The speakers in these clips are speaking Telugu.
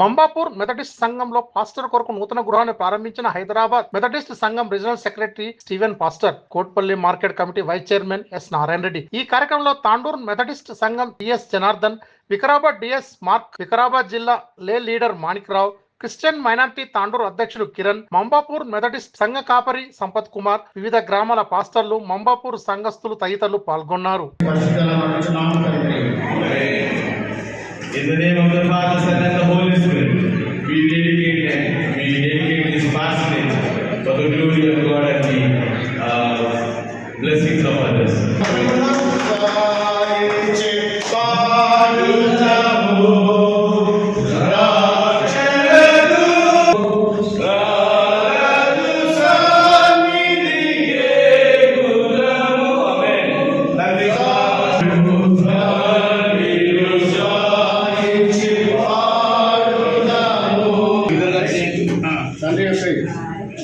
మంబాపూర్ మెథడిస్ట్ సంఘంలో పాస్టర్ కొరకు నూతన గృహాన్ని ప్రారంభించిన హైదరాబాద్ మెథడిస్ట్ సంఘం regional secretary Steven pastor Kotpally market committee vice chairman S Narayana Reddy. ఈ కార్యక్రమంలో తాండూర్ మెథడిస్ట్ సంఘం TS Janardhan Vikarabad DS Mark Vikarabad జిల్లా lay leader Manikrao Christian minority Tandur అధ్యక్షుడు కిరణ్ మంబాపూర్ మెథడిస్ట్ సంఘ కాపరి సంపత్ కుమార్ వివిధ గ్రామాల పాస్టర్లు మంబాపూర్ సంఘస్థులు తదితరులు పాల్గొన్నారు. In the name of the Father, Son, and the Holy Spirit, we dedicate we dedicate this passage for the glory of God and the uh, blessings of others.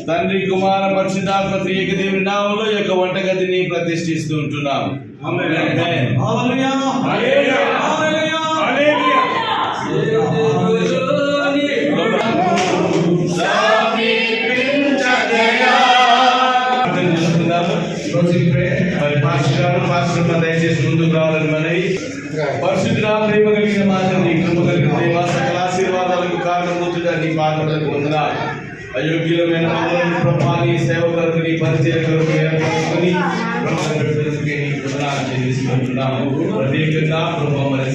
తండ్రి కుమార పరిశుద్ధాత్మ త్రియక దేవుని నామంలో యొక్క వంటగదిని ప్రతిష్ఠిస్తూ ఉంటున్నాం. దయచేసి ముందుకు రావాలని మనవి ప్రేమ కలిగిన మా తండ్రి కృప కలిగిన దేవ సకల ఆశీర్వాదాలకు కారణమవుతున్న నీ పాత్రలకు వందనాలు. అయోగ్యులమైన మమ్మల్ని ప్రభా నీ సేవకులకు నీ పరిచయకులకు ఏర్పరచుకొని ప్రభుత్వ బిడ్డలకి నీ ప్రత్యేకంగా ప్రభా మరి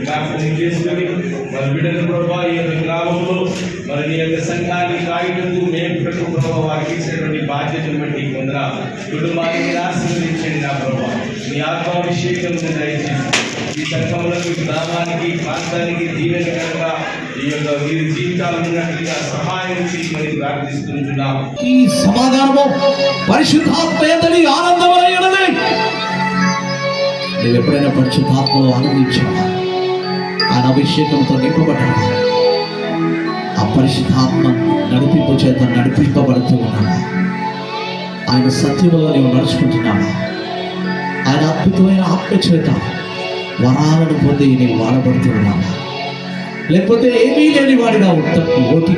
జ్ఞాపకం చేసుకొని మరి బిడ్డల ప్రభా ఈ యొక్క గ్రామంలో మరి నీ యొక్క సంఘాన్ని కాయటకు మేపుటకు ప్రభా వారికి ఇచ్చినటువంటి బాధ్యతను బట్టి నీకు వందనాలు ఆశీర్వదించండి నా ప్రభా. నీ ఆత్మాభిషేకం దయచేసి ఈ గ్రామానికి ప్రాంతానికి దీవెనకరంగా ఈ యొక్క వీరి జీవితాలను సహాయం చేయమని ప్రార్థిస్తుంటున్నాము. ఈ సమాధానము పరిశుద్ధాత్మ ఎంతటి ఆనందమైనది నువ్వు ఎప్పుడైనా పరిశుద్ధాత్మలో ఆనందించావా ఆయన అభిషేకంతో నింపబడ్డావా ఆ పరిశుద్ధాత్మ నడిపింపు చేత నడిపింపబడుతూ ఉన్నావా ఆయన సత్యములో నీవు నడుచుకుంటున్నావా? ఆయన అద్భుతమైన ఆత్మ చేత వరాలను పొంది నీవు వాడబడుతూ ఉన్నావా? లేకపోతే ఏమీ లేని వాడిగా ఉంటాం. ఓటి